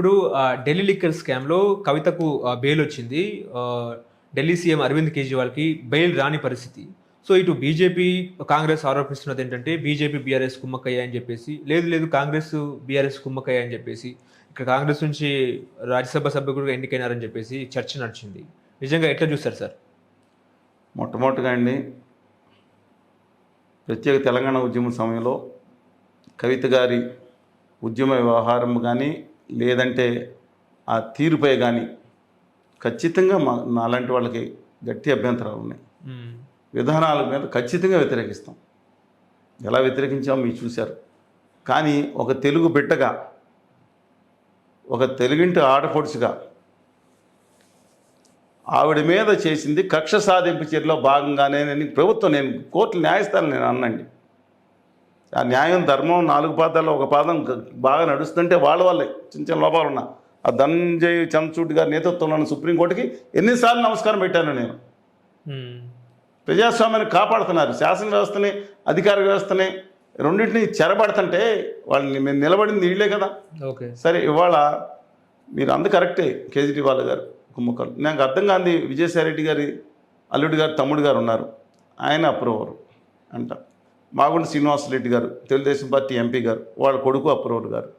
ఇప్పుడు ఢిల్లీ లిక్కర్ స్కామ్లో కవితకు బెయిల్ వచ్చింది. ఢిల్లీ సీఎం అరవింద్ కేజ్రీవాల్కి బెయిల్ రాని పరిస్థితి. సో ఇటు బీజేపీ కాంగ్రెస్ ఆరోపిస్తున్నది ఏంటంటే బీజేపీ బీఆర్ఎస్ కుమ్మక్కయ్యా అని చెప్పేసి లేదు లేదు కాంగ్రెస్ బీఆర్ఎస్ కుమ్మక్కయ్యా అని చెప్పేసి ఇక్కడ కాంగ్రెస్ నుంచి రాజ్యసభ సభ్యులుగా ఎన్నికైనారని చెప్పేసి చర్చ నడిచింది. నిజంగా ఎట్లా చూస్తారు సార్? మొట్టమొదటిగా అండి ప్రత్యేక తెలంగాణ ఉద్యమం సమయంలో కవిత గారి ఉద్యమ వ్యవహారం కానీ లేదంటే ఆ తీరుపై కానీ ఖచ్చితంగా మా నాలాంటి వాళ్ళకి గట్టి అభ్యంతరాలు ఉన్నాయి. విధానాల మీద ఖచ్చితంగా వ్యతిరేకిస్తాం. ఎలా వ్యతిరేకించామో మీరు చూశారు. కానీ ఒక తెలుగు బిడ్డగా ఒక తెలుగింటి ఆడపడుచుగా ఆవిడ మీద చేసింది కక్ష సాధింపు చర్యలో భాగంగానే నేను ప్రభుత్వం నేను కోర్టు న్యాయస్థానం నేను అన్నండి. ఆ న్యాయం ధర్మం నాలుగు పాదాల్లో ఒక పాదం బాగా నడుస్తుంటే వాళ్ళ వల్లే చిన్న చిన్న లోపాలు ఉన్నా ఆ ధనంజయ్ చంద్రచూడ్ గారి నేతృత్వంలో ఉన్న సుప్రీంకోర్టుకి ఎన్నిసార్లు నమస్కారం పెట్టాను నేను. ప్రజాస్వామ్యాన్ని కాపాడుతున్నారు. శాసన వ్యవస్థని అధికార వ్యవస్థని రెండింటిని చెరబడుతుంటే వాళ్ళని మేము నిలబడింది వీళ్ళే కదా. ఓకే. సరే ఇవాళ మీరు అందు కరెక్టే కేజ్రీవాల్ గారు కుమ్మక్కలు. నాకు అర్థం కాంది విజయసాయిరెడ్డి గారి అల్లుడి గారు తమ్ముడు గారు ఉన్నారు. ఆయన అప్రూవర్ అంట. మాగుండ శ్రీనివాసరెడ్డి గారు తెలుగుదేశం పార్టీ ఎంపీ గారు వాళ్ళ కొడుకు అప్రూవర్ గారు.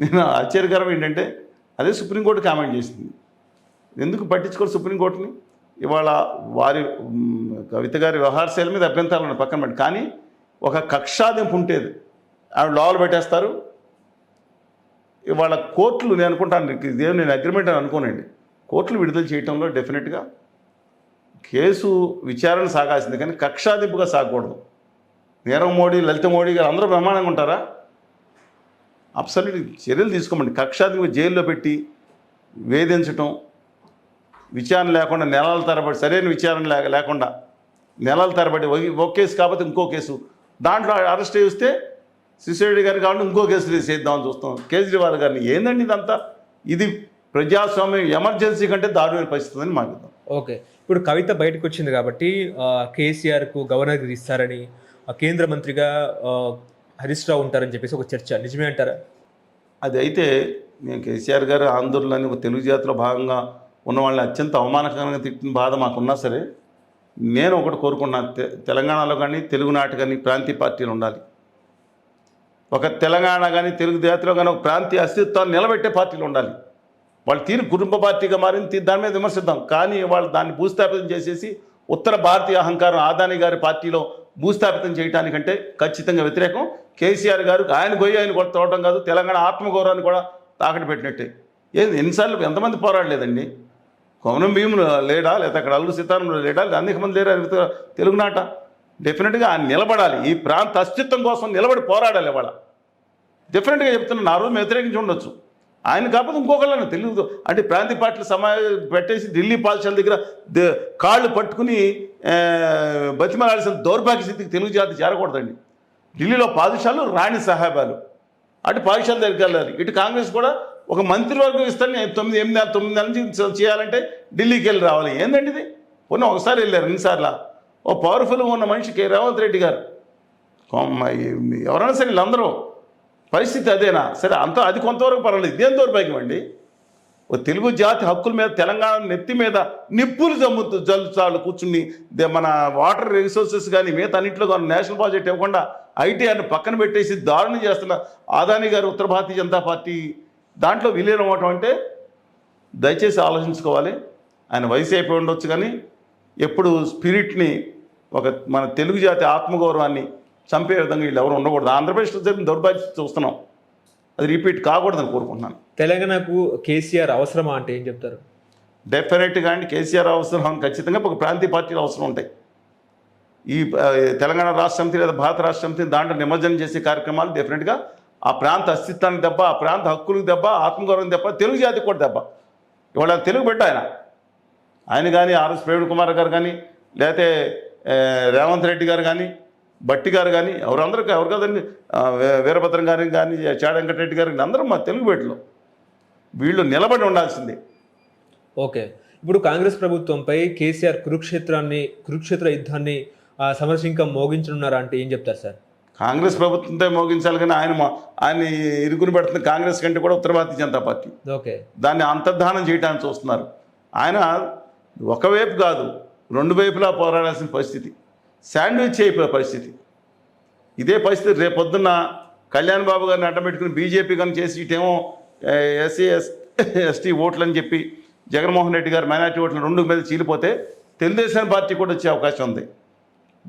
నేను ఆశ్చర్యకరం ఏంటంటే అదే సుప్రీంకోర్టు కామెంట్ చేసింది. ఎందుకు పట్టించుకోరు సుప్రీంకోర్టుని? ఇవాళ వారి కవిత గారి వ్యవహార శైలి మీద అభ్యంతరాలు పక్కన పెట్టి. కానీ ఒక కక్షాదింపు ఉంటేది. ఆవిడ లోపల పెట్టేస్తారు. ఇవాళ కోర్టులు నేను అనుకుంటాను ఇదే నేను అగ్రిమెంట్ అని అనుకోనండి. కోర్టులు విడుదల చేయటంలో డెఫినెట్గా కేసు విచారణ సాగాల్సింది. కానీ కక్షాదింపుగా సాగకూడదు. నీరవ్ మోడీ లలిత మోడీ గారు అందరూ బ్రహ్మాండంగా ఉంటారా? అబ్సల్యూట్ చర్యలు తీసుకోమండి. కక్షాదింపు జైల్లో పెట్టి వేధించటం విచారణ లేకుండా నెలల తరబడి సరైన విచారణ లేకుండా నెలల తరబడి ఒక- కేసు కాకపోతే ఇంకో కేసు. దాంట్లో అరెస్ట్ చేస్తే శిశురెడ్డి గారిని కాబట్టి ఇంకో కేసు చేద్దామని చూస్తాం. కేజ్రీవాల్ గారిని. ఏందండి ఇదంతా? ఇది ప్రజాస్వామ్యం ఎమర్జెన్సీ కంటే దారుణమైన పరిస్థితి అని మాకు ఓకే. ఇప్పుడు కవిత బయటకు వచ్చింది కాబట్టి కేసీఆర్కు గవర్నర్కి ఇస్తారని ఆ, కేంద్ర మంత్రిగా హరీష్ రావు ఉంటారని చెప్పేసి ఒక చర్చ. నిజమే అంటారా? అది అయితే మేము కేసీఆర్ గారు ఆందోళనని ఒక తెలుగు జాతిలో భాగంగా ఉన్న వాళ్ళని అత్యంత అవమానకరంగా తిట్టిన బాధ మాకున్నా సరే నేను ఒకటి కోరుకున్నా తె- తెలంగాణలో కానీ తెలుగునాట కానీ ప్రాంతీయ పార్టీలు ఉండాలి. ఒక తెలంగాణ కానీ తెలుగు జాతిలో కానీ ఒక ప్రాంతీయ అస్తిత్వాన్ని నిలబెట్టే పార్టీలు ఉండాలి. వాళ్ళు తీరు కుటుంబ పార్టీగా మారింది దాని మీద విమర్శిద్దాం. కానీ వాళ్ళు దాన్ని భూస్థాపితం చేసేసి ఉత్తర భారతీయ అహంకారం ఆదాని గారి పార్టీలో భూస్థాపితం చేయడానికంటే ఖచ్చితంగా వ్యతిరేకం. కేసీఆర్ గారు ఆయన పోయి ఆయన కూడా తోవడం కాదు తెలంగాణ ఆత్మగౌరవాన్ని కూడా తాకట్టు పెట్టినట్టే. ఏంది ఎన్నిసార్లు ఎంతమంది పోరాడలేదండి? కొమరం భీములు లేడా? లేదా అక్కడ అల్లు సీతారాములు లేడా? అనేక మంది లేరా? తెలుగు- తెలుగునాట డెఫినెట్గా ఆయన నిలబడాలి. ఈ ప్రాంత అస్తిత్వం కోసం నిలబడి పోరాడాలి ఇవాళ. డెఫినెట్గా చెప్తున్నాను ఆ రోజు వ్యతిరేకించి ఉండొచ్చు. ఆయన కాకపోతే ఇంకొకళ్ళని తెలుగు అంటే ప్రాంతీయ పార్టీలు సమా పెట్టేసి ఢిల్లీ పాఠశాల దగ్గర కాళ్ళు పట్టుకుని ఆ, దౌర్భాగ్య స్థితికి తెలుగు జాతి చేరకూడదండి. ఢిల్లీలో పాదుషాలు రాణి సహాబాలు. అటు పాఠశాల దగ్గరికి వెళ్ళాలి. ఇటు కాంగ్రెస్ కూడా ఒక మంత్రివర్గం ఇస్తాను తొమ్మిది ఎనిమిది తొమ్మిది నెలల నుంచి చేయాలంటే ఢిల్లీకి వెళ్ళి రావాలి. ఏందండి ఇది? పోనీ ఒకసారి వెళ్ళారు ఎన్నిసార్లు ఓ పవర్ఫుల్గా ఉన్న మనిషి కే. రేవంత్ రెడ్డి గారు. కొమ్మ- ఎవరైనా సరే వీళ్ళందరూ పరిస్థితి అదేనా? సరే అంత అది కొంతవరకు పర్వాలేదు. ఇదేం దౌర్భాగ్యం అండి? ఓ తెలుగు జాతి హక్కుల మీద తెలంగాణ నెత్తి మీద నిప్పులు జమ్ముతూ జల్లుచాలు కూర్చుని దే- మన వాటర్ రిసోర్సెస్ కానీ మిగతా అన్నింటిలో కానీ నేషనల్ ప్రాజెక్ట్ ఇవ్వకుండా ఐటీఆర్ని పక్కన పెట్టేసి దారుణం చేస్తున్న ఆదాని గారు ఉత్తర భారతీయ జనతా పార్టీ దాంట్లో విలీనం అవ్వటం అంటే దయచేసి ఆలోచించుకోవాలి. ఆయన వయసు అయిపోయి ఉండొచ్చు కానీ ఎప్పుడు స్పిరిట్ని ఒక మన తెలుగు జాతి ఆత్మగౌరవాన్ని చంపే విధంగా వీళ్ళు ఎవరు ఉండకూడదు. ఆంధ్రప్రదేశ్లో జరిగిన దౌర్భాగ్యం చూస్తున్నాం. అది రిపీట్ కాకూడదని కోరుకుంటున్నాను. తెలంగాణకు కేసీఆర్ అవసరమా అంటే ఏం చెప్తారు? డెఫినెట్గా అండి కేసీఆర్ అవసరం. ఖచ్చితంగా ఒక ప్రాంతీయ పార్టీలు అవసరం ఉంటాయి. ఈ తెలంగాణ రాష్ట్ర సమితి లేదా భారత రాష్ట్ర సమితి దాంట్లో నిమజ్జనం చేసే కార్యక్రమాలు డెఫినెట్గా ఆ ప్రాంత అస్తిత్వానికి దెబ్బ ఆ ప్రాంత హక్కులకు దెబ్బ ఆత్మగౌరవం దెబ్బ తెలుగు జాతికి కూడా దెబ్బ. ఇవాళ తెలుగు బిడ్డ ఆయన. ఆయన కానీ ఆర్ఎస్ ప్రవీణ్ కుమార్ గారు కానీ లేకపోతే రేవంత్ రెడ్డి గారు కానీ బట్టి గారు కానీ ఎవరందరూ ఎవరు కదండి వీరభద్రం గారికి కానీ చాడ వెంకటరెడ్డి గారికి అందరూ మా తెలుగు బిడ్డలు వీళ్ళు నిలబడి ఉండాల్సిందే. ఓకే. ఇప్పుడు కాంగ్రెస్ ప్రభుత్వంపై కేసీఆర్ కురుక్షేత్రాన్ని కురుక్షేత్ర యుద్ధాన్ని సమరసింకం మోగించనున్నారా అంటే ఏం చెప్తారు సార్? కాంగ్రెస్ ప్రభుత్వంతో మోగించాలి కానీ ఆయన ఆయన ఇరుకుని పెడుతున్న కాంగ్రెస్ కంటే కూడా ఉత్తర భారతీయ జనతా పార్టీ. ఓకే. దాన్ని అంతర్ధానం చేయడానికి చూస్తున్నారు. ఆయన ఒకవైపు కాదు రెండు వైపులా పోరాడాల్సిన పరిస్థితి. శాండ్విచ్ అయిపోయే పరిస్థితి. ఇదే పరిస్థితి రేపొద్దున్న కళ్యాణ్ బాబు గారిని అడ్డం పెట్టుకుని బీజేపీ కానీ చేసి ఇటేమో ఎస్సీ ఎస్ ఎస్టీ ఓట్లు అని చెప్పి జగన్మోహన్ రెడ్డి గారు మైనార్టీ ఓట్లు రెండు మీద చీలిపోతే తెలుగుదేశం పార్టీ కూడా వచ్చే అవకాశం ఉంది.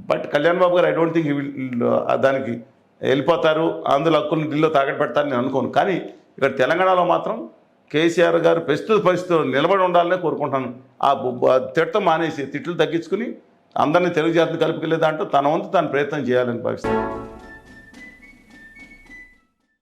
బట్ కళ్యాణ్ బాబు గారు ఐ డోంట్ థింక్ దానికి వెళ్ళిపోతారు. ఆంధ్రుల హక్కులను ఢిల్లీలో తాకట్టు పెడతారని నేను అనుకోను. కానీ ఇక్కడ తెలంగాణలో మాత్రం కేసీఆర్ గారు ప్రస్తుత పరిస్థితుల్లో నిలబడి ఉండాలనే కోరుకుంటాను ఆ తిట్టం మానేసి తిట్లు తగ్గించుకుని అందరినీ తెలుగు జాతిని కలుపుకెళ్ళే దాంట్లో తన వంతు తాను ప్రయత్నం చేయాలని భావిస్తాను